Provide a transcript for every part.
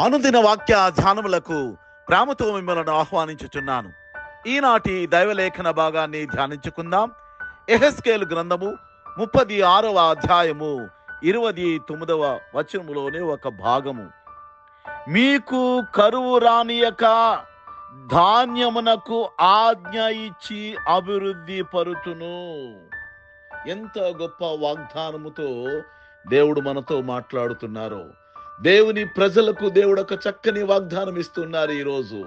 అనుదిన వాక్య ధ్యానములకు ప్రేమతో మిమ్మల్ని ఆహ్వానించుచున్నాను. ఈనాటి దైవలేఖన భాగాన్ని ధ్యానించుకుందాం. ఎహెస్కేల్ గ్రంథము ముప్పది ఆరవ అధ్యాయము ఇరవది తొమ్మిదవ వచనములోనే ఒక భాగము. మీకు కరువు రానియక ధాన్యమునకు ఆజ్ఞ ఇచ్చి అభివృద్ధి పరుతును. ఎంత గొప్ప వాగ్దానముతో దేవుడు మనతో మాట్లాడుతున్నారు. దేవుని ప్రజలకు దేవుడు ఒక చక్కని వాగ్దానం ఇస్తున్నారు ఈరోజు.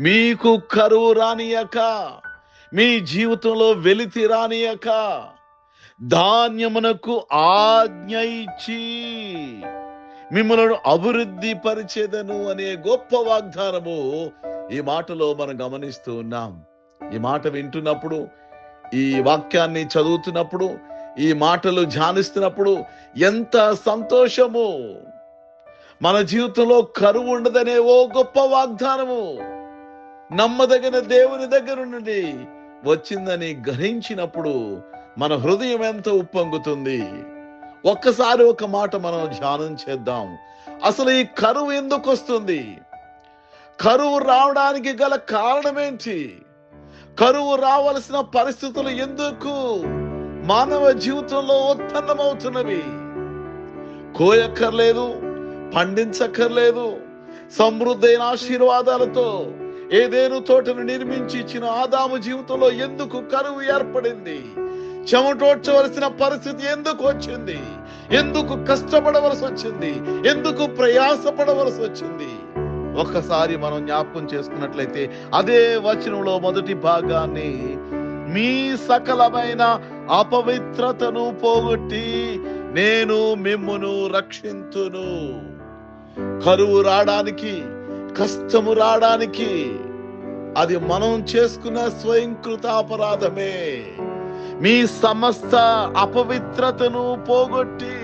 మీకు కరువు రానియక మీ జీవితంలో వెలితి రానియక ధాన్యమునకు ఆజ్ఞ ఇచ్చి మిమ్మల్ని అభివృద్ధి పరిచేదను అనే గొప్ప వాగ్దానము ఈ మాటలో మనం గమనిస్తూ ఉన్నాం. ఈ మాట వింటున్నప్పుడు ఈ వాక్యాన్ని చదువుతున్నప్పుడు ఈ మాటలు ధ్యానిస్తున్నప్పుడు ఎంత సంతోషము! మన జీవితంలో కరువు ఉండదనే ఓ గొప్ప వాగ్దానము. నమ్మదగిన దేవుని దగ్గర నుండి వచ్చిందని గ్రహించినప్పుడు మన హృదయం ఎంత ఉప్పొంగుతుంది. ఒక్కసారి ఒక మాట మనం ధ్యానం చేద్దాం. అసలు ఈ కరువు ఎందుకు వస్తుంది? కరువు రావడానికి గల కారణం ఏంటి? కరువు రావలసిన పరిస్థితులు ఎందుకు? మానవ జీవితంలో ఉత్పన్నమవుతున్నవి కోయక్కర్లేదు పండించక్కర్లేదు. సమృద్ధైన ఆశీర్వాదాలతో ఏదేను తోటను నిర్మించి ఇచ్చిన ఆదాము జీవితంలో ఎందుకు కరువు ఏర్పడింది? చెమటోడ్చవలసిన పరిస్థితి ఎందుకు వచ్చింది? ఎందుకు కష్టపడవలసి వచ్చింది? ఎందుకు ప్రయాసపడవలసి వచ్చింది? ఒక్కసారి మనం జ్ఞాపకం చేసుకున్నట్లయితే అదే వచనంలో మొదటి భాగాన్ని మీ సకలమైన అపవిత్రతను పోగొట్టి నేను మిమ్మును రక్షించును కరువు రావడానికి కష్టము రావడానికి అది మనం చేసుకున్న స్వయంకృత అపరాధమే మీ సమస్త అపవిత్రతను పోగొట్టి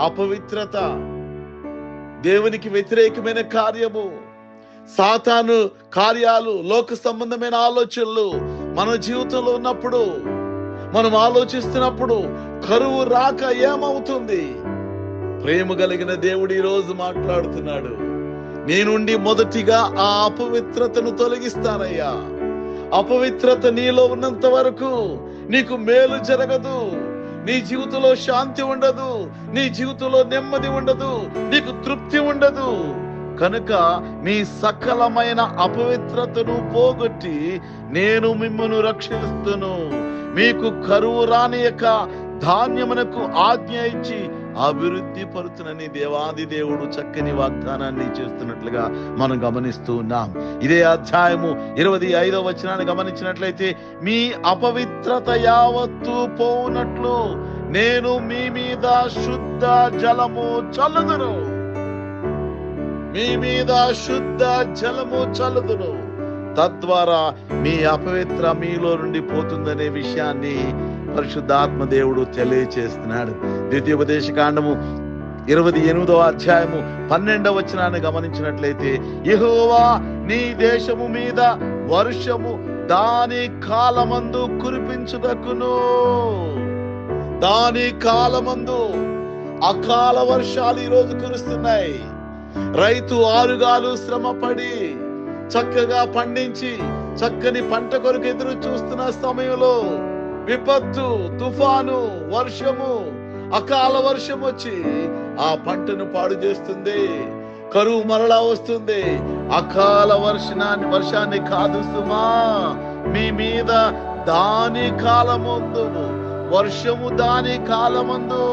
అపవిత్రత దేవునికి వ్యతిరేకమైన కార్యము సాతాను కార్యాలు లోక సంబంధమైన ఆలోచనలు మన జీవితంలో ఉన్నప్పుడు మనం ఆలోచిస్తున్నప్పుడు కరువు రాక ఏమవుతుంది? ప్రేమ కలిగిన దేవుడు ఈరోజు రోజు మాట్లాడుతున్నాడు. నేనుండి మొదటిగా ఆ అపవిత్రతను తొలగిస్తానయ్యా. అపవిత్రత నీలో ఉన్నంత వరకు నీకు మేలు జరగదు. నీ జీవితంలో శాంతి ఉండదు. నీ జీవితంలో నెమ్మది ఉండదు. నీకు తృప్తి ఉండదు. కనుక మీ సకలమైన అపవిత్రతను పోగొట్టి నేను మిమ్మను రక్షిస్తును. మీకు కరువు రానియక ధాన్యమునకు ఆజ్ఞ ఇచ్చి అభివృద్ధి పరుచునని దేవాది దేవుడు చక్కని వాగ్దానాన్ని చేస్తున్నట్లుగా మనం గమనిస్తూ ఉన్నాం. ఇదే అధ్యాయము ఇరవై ఐదవ వచనాన్ని గమనించినట్లయితే మీ అపవిత్రత యావత్తు పోనట్లు నేను మీ మీద శుద్ధ జలము చల్లుదును. మీ మీద శుద్ధ జలము చల్లుదును. తద్వారా మీ అపవిత్ర మీలో నుండి పోతుందనే విషయాన్ని పరిశుద్ధాత్మ దేవుడు తెలియచేస్తున్నాడు. ద్వితీయోపదేశ కాండము ఇరవై ఎనిమిదవ అధ్యాయము పన్నెండవ వచనాన్ని గమనించినట్లయితే యెహోవా నీ దేశము మీద వర్షము దాని కాలమందు కురిపించుటకును. దాని కాలమందు అకాల వర్షాలు ఈ రోజు కురుస్తున్నాయి. రైతు ఆరుగాలు శ్రమపడి చక్కగా పండించి చక్కని పంట కొరకు ఎదురు చూస్తున్న సమయంలో విపత్తు తుఫాను వర్షము అకాల వర్షం వచ్చి ఆ పంటను పాడు చేస్తుంది. కరువు మరలా వస్తుంది. అకాల వర్షాన్ని వర్షాన్ని కాదు సుమా మీ మీద దాని కాలమందు వర్షము దాని కాలమందు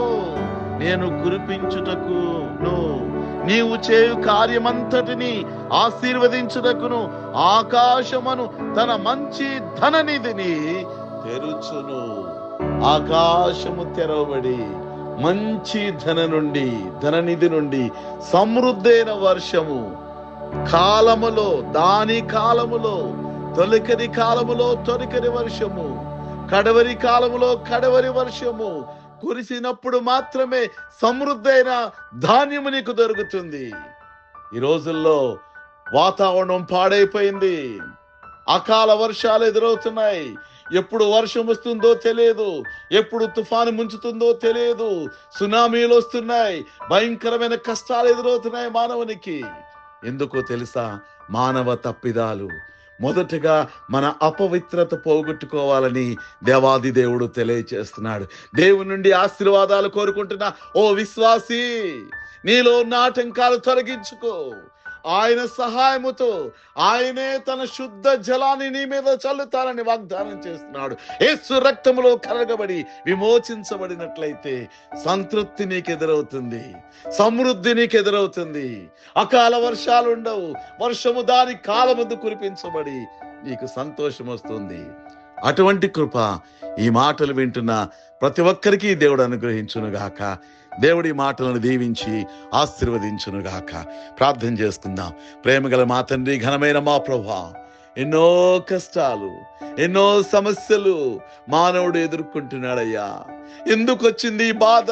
నేను కురిపించుటకు నీవు చేయు కార్యమంతటిని ఆశీర్వదించుటకును. ఆకాశమును తన మంచి ధననిధిని తెరుచును. ఆకాశము తెరవబడి మంచి ధన నుండి ధననిధి నుండి సమృద్ధైన వర్షము. కాలములో దాని కాలములో తొలికరి కాలములో తొలికరి వర్షము. కడవరి కాలములో కడవరి వర్షము. కురిసినప్పుడు మాత్రమే సమృద్ధైన ధాన్యము నీకు దొరుకుతుంది. ఈ రోజుల్లో వాతావరణం పాడైపోయింది. అకాల వర్షాలు ఎదురవుతున్నాయి. ఎప్పుడు వర్షం వస్తుందో తెలియదు ఎప్పుడు తుఫాను ముంచుతుందో తెలియదు. సునామీలు వస్తున్నాయి భయంకరమైన కష్టాలు ఎదురవుతున్నాయి మానవునికి. ఎందుకో తెలుసా? మానవ తప్పిదాలు. మొదటగా మన అపవిత్రత పోగొట్టుకోవాలని దేవాది దేవుడు తెలియచేస్తున్నాడు. దేవుని నుండి ఆశీర్వాదాలు కోరుకుంటున్న ఓ విశ్వాసి నీలో ఉన్న ఆటంకాలు తొలగించుకో. ఆయన సహాయముతో ఆయనే తన శుద్ధ జలాన్ని నీ మీద చల్లుతారని వాగ్దానం చేస్తున్నాడు. ఏసు రక్తములో కరగబడి విమోచించబడినట్లయితే సంతృప్తి నీకు ఎదురవుతుంది సమృద్ధి నీకు ఎదురవుతుంది అకాల వర్షాలు ఉండవు. వర్షము దాని కాలముందు కురిపించబడి నీకు సంతోషం వస్తుంది. అటువంటి కృప ఈ మాటలు వింటున్న ప్రతి ఒక్కరికి దేవుడు అనుగ్రహించునుగాక. దేవుడి మాటలను దీవించి ఆశీర్వదించునుగాక. ప్రార్థన చేసుకుందాం. ప్రేమగల మా తండ్రి ఘనమైన మా ప్రభా ఎన్నో కష్టాలు ఎన్నో సమస్యలు మానవుడు ఎదుర్కొంటున్నాడయ్యా. ఎందుకు వచ్చింది ఈ బాధ?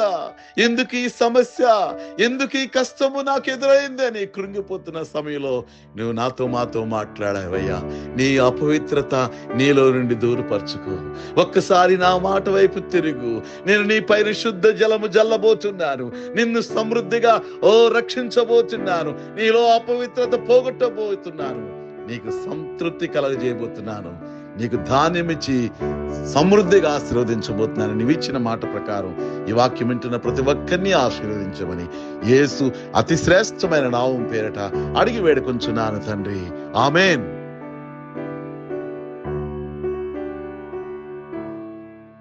ఎందుకు ఈ సమస్య? ఎందుకు ఈ కష్టము నాకు ఎదురైంది అని కృంగిపోతున్న సమయంలో నువ్వు నాతో మాతో మాట్లాడావయ్యా. నీ అపవిత్రత నీలో నుండి దూరపరచుకో. ఒక్కసారి నా మాట వైపు తిరుగు. నేను నీ పైన శుద్ధ జలము జల్లబోతున్నాను. నిన్ను సమృద్ధిగా ఓ రక్షించబోతున్నాను. నీలో అపవిత్రత పోగొట్టబోతున్నాను. నీకు సంతృప్తి కలగజేయబోతున్నాను. నీకు ధాన్యం ఇచ్చి సమృద్ధిగా ఆశీర్వదించబోతున్నాను. నీవు ఇచ్చిన మాట ప్రకారం ఈ వాక్యం వింటున్న ప్రతి ఒక్కరిని ఆశీర్వదించమని యేసు అతి శ్రేష్టమైన నావం పేరట అడిగి వేడుకొంచున్నాను తండ్రి. ఆమెన్.